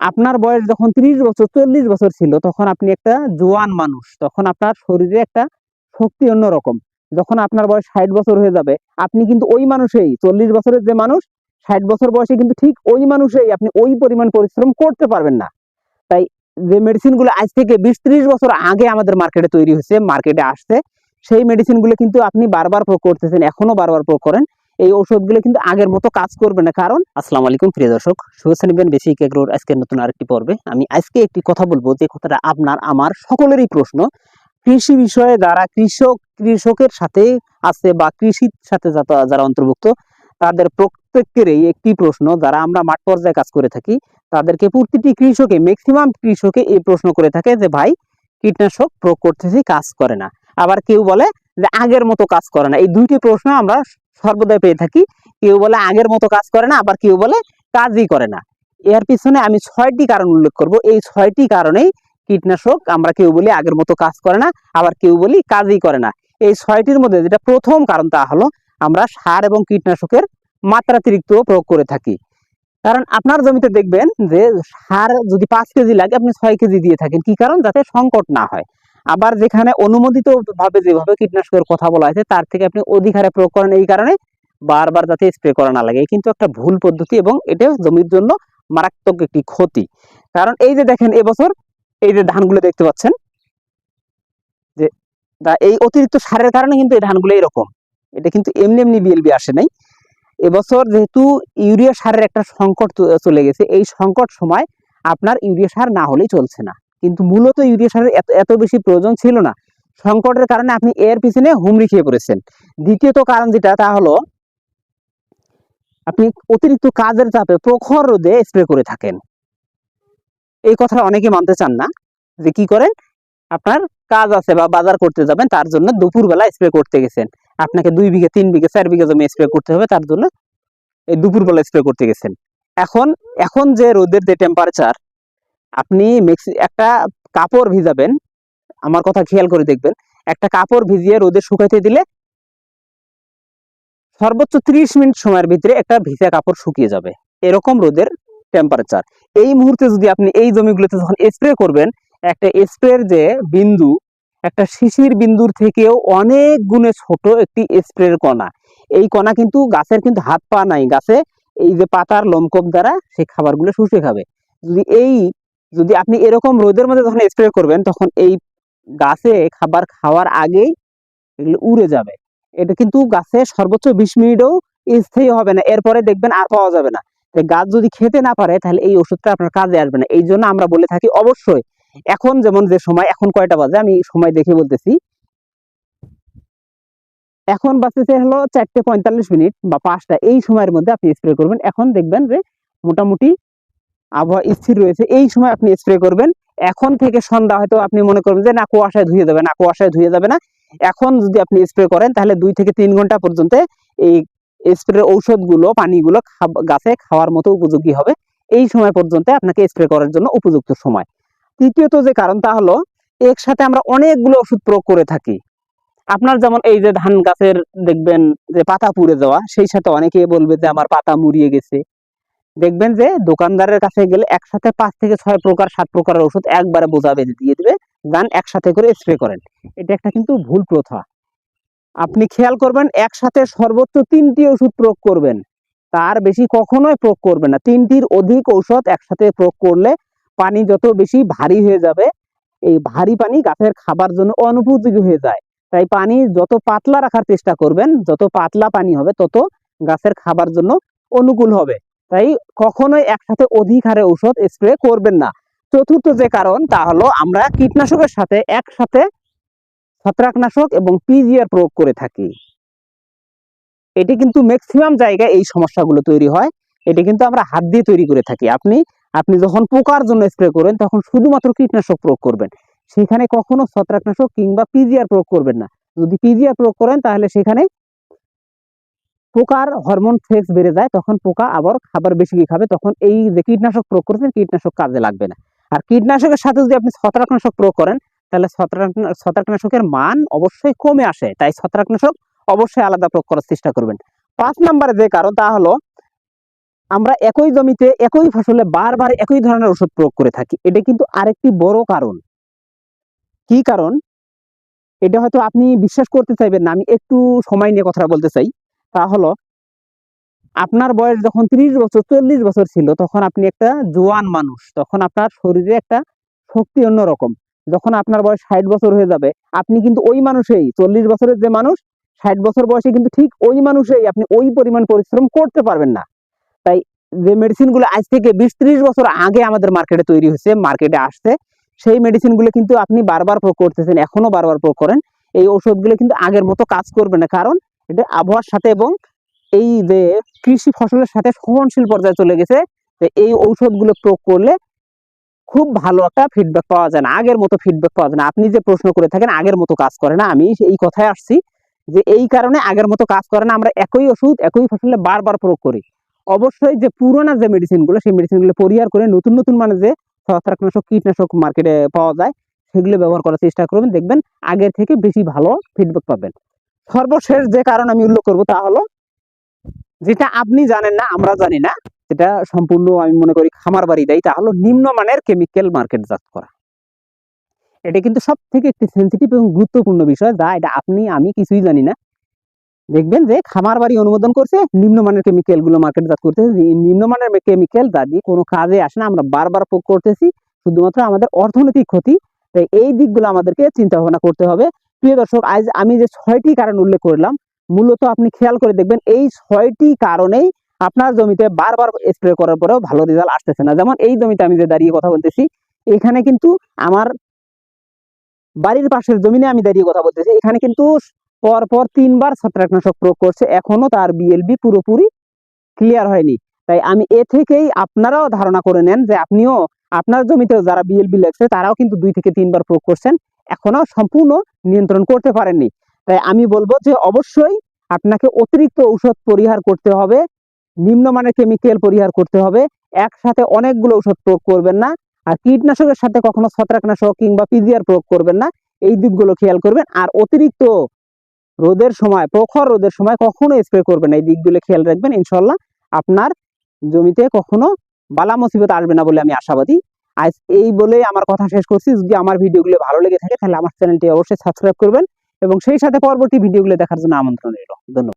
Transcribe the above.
আপনার বয়স যখন ত্রিশ বছর, চল্লিশ বছর ছিল, তখন আপনি একটা জোয়ান মানুষ, তখন আপনার শরীরে একটা শক্তি অন্যরকম। যখন আপনার বয়স ষাট বছর হয়ে যাবে, আপনি কিন্তু ওই মানুষেই, চল্লিশ বছরের যে মানুষ, ষাট বছর বয়সে কিন্তু ঠিক ওই মানুষেই আপনি ওই পরিমাণ পরিশ্রম করতে পারবেন না। তাই যে মেডিসিনগুলো আজ থেকে বিশ ত্রিশ বছর আগে আমাদের মার্কেটে তৈরি হয়েছে মার্কেটে আসছে, সেই মেডিসিনগুলো কিন্তু আপনি বারবার প্রয়োগ করতেছেন, এখনও বারবার প্রয়োগ করেন। এই ওষুধগুলো কিন্তু আগের মতো কাজ করবে না। কারণ, আসসালামু আলাইকুম, প্রিয় দর্শক শুভেচ্ছা নিবেন বেসিক এগ্রোর আজকের নতুন আরেকটি পর্বে। আমি আজকে একটি কথা বলব যে কথাটা আপনার, আমার, সকলেরই প্রশ্ন। কৃষি বিষয়ে যারা কৃষক, কৃষকের সাথে আছে বা কৃষির সাথে যারা অন্তর্ভুক্ত, তাদের প্রত্যেকেরই একটি প্রশ্ন। যারা আমরা মাঠ পর্যায়ে কাজ করে থাকি, তাদেরকে প্রতিটি কৃষকে ম্যাক্সিমাম কৃষকে এই প্রশ্ন করে থাকে যে, ভাই, কীটনাশক প্রয়োগ করতেছি কাজ করে না। আবার কেউ বলে যে, আগের মতো কাজ করে না। এই দুইটি প্রশ্ন আমরা সর্বদাই পেয়ে থাকি। কেউ বলে আগের মতো কাজ করে না, আবার কেউ বলে কাজই করে না। এর পিছনে আমি ছয়টি কারণ উল্লেখ করব। এই ছয়টি কারণেই কীটনাশক আমরা কেউ বলি আগের মতো কাজ করে না, আবার কেউ বলি কাজই করে না। এই ছয়টির মধ্যে যেটা প্রথম কারণ তা হলো আমরা সার এবং কীটনাশকের মাত্রাতিরিক্ত প্রয়োগ করে থাকি। কারণ আপনার জমিতে দেখবেন যে সার যদি পাঁচ কেজি লাগে, আপনি ছয় কেজি দিয়ে থাকেন। কি কারণ? যাতে সংকট না হয়। আবার যেখানে অনুমোদিত ভাবে যেভাবে কীটনাশকের কথা বলা হয়েছে, তার থেকে আপনি অধিক হারে প্রয়োগ করেন এই কারণে। বারবার যাতে স্প্রে করা না লাগে। কিন্তু একটা ভুল পদ্ধতি এবং এটা জমির জন্য মারাত্মক একটি ক্ষতি। কারণ এই যে দেখেন, এবছর এই যে ধানগুলো দেখতে পাচ্ছেন, যে এই অতিরিক্ত সারের কারণে কিন্তু এই ধানগুলো এরকম। এটা কিন্তু এমনি এমনি বিএলবি আসে নাই। এবছর যেহেতু ইউরিয়া সারের একটা সংকট চলে গেছে, এই সংকট সময় আপনার ইউরিয়া সার না হলেই চলছে না। কিন্তু মূলত ইউরিয়া সারের এত এত বেশি প্রয়োজন ছিল না। সংকটের কারণে আপনি এর পিছনে হুমড়ি খেয়ে পড়েছেন। দ্বিতীয়ত কারণ যেটা, তা হলো আপনি অতিরিক্ত কাজের চাপে প্রখর রোদে স্প্রে করে থাকেন। এই কথা অনেকে মানতে চান না যে কি করেন? আপনার কাজ আছে বা বাজার করতে যাবেন, তার জন্য দুপুরবেলা স্প্রে করতে গেছেন। আপনাকে দুই বিঘে, তিন বিঘে, চার বিঘে জমি স্প্রে করতে হবে, তার জন্য এই দুপুরবেলা স্প্রে করতে গেছেন। এখন এখন যে রোদের যে টেম্পারেচার আপনি মেক্সি- একটা কাপড় ভিজাবেন, আমার কথা খেয়াল করে দেখবেন, একটা কাপড় ভিজিয়ে রোদে শুকাইতে দিলে সর্বোচ্চ ত্রিশ মিনিট সময়ের ভিতরে একটা ভিজা কাপড় শুকিয়ে যাবে, এরকম রোদের টেম্পারেচার এই মুহূর্তে যদি আপনি এই জমিগুলোতে যখন স্প্রে করবেন, একটা স্প্রের যে বিন্দু, একটা শিশির বিন্দুর থেকেও অনেক গুণে ছোট একটি স্প্রের কণা। এই কণা কিন্তু গাছের কিন্তু হাত পা নাই, গাছে এই যে পাতার লোমকূপ দ্বারা সেই খাবারগুলো শুষে খাবে। যদি এই যদি আপনি এরকম রোদের মধ্যে যখন স্প্রে করবেন, তখন এই গাছে খাবার খাওয়ার আগেই এগুলো উড়ে যাবে। এটা কিন্তু গাছে সর্বোচ্চ বিশ মিনিটও স্থায়ী হবে না, এরপরে দেখবেন আর পাওয়া যাবে না। গাছ যদি খেতে না পারে, তাহলে এই ওষুধটা আপনার কাজে আসবে না। এই জন্য আমরা বলে থাকি অবশ্যই, এখন যেমন যে সময়, এখন কয়টা বাজে? আমি সময় দেখে বলতেছি। এখন বাজতেছে হলো চারটে পঁয়তাল্লিশ মিনিট বা পাঁচটা। এই সময়ের মধ্যে আপনি স্প্রে করবেন। এখন দেখবেন যে মোটামুটি আবহাওয়া স্থির রয়েছে, এই সময় আপনি স্প্রে করবেন। এখন থেকে সন্ধ্যা হয়তো আপনি মনে করবেন যে, না, কুয়াশায় ধুয়ে যাবে না, কুয়াশায় ধুয়ে যাবে না। এখন যদি আপনি স্প্রে করেন, তাহলে দুই থেকে তিন ঘণ্টা পর্যন্ত এই স্প্রে ঔষধগুলো, পানিগুলো গাছে খাওয়ার মতো উপযোগী হবে। এই সময় পর্যন্ত আপনাকে স্প্রে করার জন্য উপযুক্ত সময়। তৃতীয়ত যে কারণ, তা হলো একসাথে আমরা অনেকগুলো ওষুধ প্রয়োগ করে থাকি। আপনার যেমন এই যে ধান গাছের দেখবেন যে পাতা পুড়ে যাওয়া, সেই সাথে অনেকে বলবে যে, আমার পাতা মুড়িয়ে গেছে। দেখবেন যে দোকানদারের কাছে গেলে একসাথে পাঁচ থেকে ছয় প্রকার, সাত প্রকারের ওষুধ একবারে বোঝাবে, দিয়ে দেবে, যান একসাথে করে স্প্রে করেন। এটা একটা কিন্তু ভুল প্রথা। আপনি খেয়াল করবেন, একসাথে সর্বোচ্চ তিনটি ওষুধ প্রয়োগ করবেন। তার বেশি কখনোই প্রয়োগ করবেন না। তিনটির অধিক ঔষধ একসাথে প্রয়োগ করলে পানি যত বেশি ভারী হয়ে যাবে, এই ভারী পানি গাছের খাবার জন্য অনুপযোগী হয়ে যায়। তাই পানি যত পাতলা রাখার চেষ্টা করবেন, যত পাতলা পানি হবে, তত গাছের খাবার জন্য অনুকূল হবে। তাই কখনোই একসাথে অধিক হারে ঔষধ স্প্রে করবেন না। চতুর্থ যে কারণ, তা হলো আমরা কীটনাশকের সাথে একসাথে ছত্রাকনাশক এবং পিজিআর প্রয়োগ করে থাকি। এটি কিন্তু ম্যাক্সিমাম জায়গায় এই সমস্যাগুলো তৈরি হয়। এটি কিন্তু আমরা হাত দিয়ে তৈরি করে থাকি। আপনি আপনি যখন পোকার জন্য স্প্রে করেন, তখন শুধুমাত্র কীটনাশক প্রয়োগ করবেন। সেখানে কখনো ছত্রাকনাশক কিংবা পিজিআর প্রয়োগ করবেন না। যদি পিজিআর প্রয়োগ করেন, তাহলে সেখানে পোকার হরমোন ফ্লেক্স বেড়ে যায়, তখন পোকা আবার খাবার বেশি কি খাবে? তখন এই যে কীটনাশক প্রয়োগ করেছেন, কীটনাশক কাজে লাগবে না। আর কীটনাশকের সাথে যদি আপনি ছত্রাকনাশক প্রয়োগ করেন, তাহলে ছত্রাক- ছত্রাকনাশকের মান অবশ্যই কমে আসে। তাই ছত্রাকনাশক অবশ্যই আলাদা প্রয়োগ করার চেষ্টা করবেন। পাঁচ নম্বরে যে কারণ, তা হলো আমরা একই জমিতে একই ফসলে বারবার একই ধরনের ওষুধ প্রয়োগ করে থাকি। এটা কিন্তু আরেকটি বড় কারণ। কি কারণ? এটা হয়তো আপনি বিশ্বাস করতে চাইবেন না, আমি একটু সময় নিয়ে কথা বলতে চাই। তা হলো, আপনার বয়স যখন ত্রিশ বছর, চল্লিশ বছর ছিল, তখন আপনি একটা জোয়ান মানুষ। তখন আপনার শরীরে একটা শক্তি অন্যরকম। যখন আপনার বয়স ষাট বছর হয়ে যাবে, আপনি কিন্তু ওই মানুষেই, চল্লিশ বছরের যে মানুষ, ষাট বছর বয়সে কিন্তু ঠিক ওই মানুষেই আপনি ওই পরিমাণ পরিশ্রম করতে পারবেন না। তাই যে মেডিসিনগুলো আজ থেকে বিশ ত্রিশ বছর আগে আমাদের মার্কেটে তৈরি হয়েছে মার্কেটে আসছে, সেই মেডিসিনগুলো কিন্তু আপনি বারবার প্রয়োগ করতেছেন, এখনও বারবার প্রয়োগ করেন। এই ঔষধগুলো কিন্তু আগের মতো কাজ করবে না। কারণ এটা আবহাওয়ার সাথে এবং এই যে কৃষি ফসলের সাথে সহনশীল পর্যায়ে চলে গেছে এই ঔষধগুলো প্রয়োগ করলে খুব ভালো একটা ফিডব্যাক পাওয়া যায় না, আগের মতো ফিডব্যাক পাওয়া যায় না। আপনি যে প্রশ্ন করে থাকেন, আগের মতো কাজ করে না, আমি এই কথায় আসছি যে এই কারণে আগের মতো কাজ করে না, আমরা একই ওষুধ একই ফসলে বারবার প্রয়োগ করি। অবশ্যই যে পুরোনো যে মেডিসিনগুলো সেই মেডিসিনগুলো পরিহার করে নতুন নতুন মানে যে ছত্রাকনাশক, কীটনাশক মার্কেটে পাওয়া যায়, সেগুলো ব্যবহার করার চেষ্টা করবেন, দেখবেন আগের থেকে বেশি ভালো ফিডব্যাক পাবেন। সর্বশেষ যে কারণ আমি উল্লেখ করব তা হলো, যেটা আপনি জানেন না, আমরা জানি না যেটা সম্পূর্ণ আমি মনে করি খামার বাড়ি দেয়, তা হলো নিম্নমানের কেমিক্যাল মার্কেটজাত করা। এটা কিন্তু সব থেকে একটি সেন্সিটিভ এবং গুরুত্বপূর্ণ বিষয়, যা এটা আপনি, আমি কিছুই জানি না। দেখবেন যে খামার বাড়ি অনুমোদন করছে, নিম্নমানের কেমিক্যালগুলো মার্কেটজাত করতেছে নিম্নমানের কেমিক্যাল যা দিয়ে কোনো কাজে আসে না, আমরা বারবার প্রয়োগ করতেছি, শুধুমাত্র আমাদের অর্থনৈতিক ক্ষতি, তাই এই দিকগুলো আমাদেরকে চিন্তা ভাবনা করতে হবে। প্রিয় দর্শক, আজ আমি যে ছয়টি কারণ উল্লেখ করলাম, মূলত আপনি খেয়াল করে দেখবেন এই ছয়টি কারণেই আপনার জমিতে বারবার স্প্রে করার পরেও ভালো রেজাল্ট আসতেছে না। যেমন এই জমিতে আমি যে দাঁড়িয়ে কথা বলতেছি, এখানে কিন্তু আমার বাড়ির পাশের জমিনে আমি দাঁড়িয়ে কথা বলতেছি। এখানে কিন্তু পর পর তিনবার ছত্রাকনাশক প্রয়োগ করছে, এখনও তার বিএলবি পুরোপুরি ক্লিয়ার হয়নি। তাই আমি এ থেকেই আপনারাও ধারণা করে নেন যে আপনিও, আপনার জমিতেও যারা বিএলবি লেগছে তারাও কিন্তু দুই থেকে তিনবার প্রয়োগ করছেন। এখনও সম্পূর্ণ নিয়ন্ত্রণ করতে পারেননি। তাই আমি বলব যে অবশ্যই আপনাকে অতিরিক্ত ঔষধ পরিহার করতে হবে, নিম্নমানের কেমিক্যাল পরিহার করতে হবে, একসাথে অনেকগুলো ঔষধ প্রয়োগ করবেন না, আর কীটনাশকের সাথে কখনো ছত্রাকনাশক কিংবা পিজিআর প্রয়োগ করবেন না, এই দিকগুলো খেয়াল করবেন, আর অতিরিক্ত রোদের সময়, প্রখর রোদের সময় কখনো স্প্রে করবেন না, এই দিকগুলো খেয়াল রাখবেন ইনশাল্লাহ আপনার জমিতে কখনো বালা মুসিবত আসবে না বলে আমি আশাবাদী। আজ এই বলে আমার কথা শেষ করছি। যদি আমার ভিডিওগুলো ভালো লেগে থাকে, তাহলে আমার চ্যানেলটি অবশ্যই সাবস্ক্রাইব করবেন এবং সেই সাথে পরবর্তী ভিডিওগুলো দেখার জন্য আমন্ত্রণ রইল। ধন্যবাদ।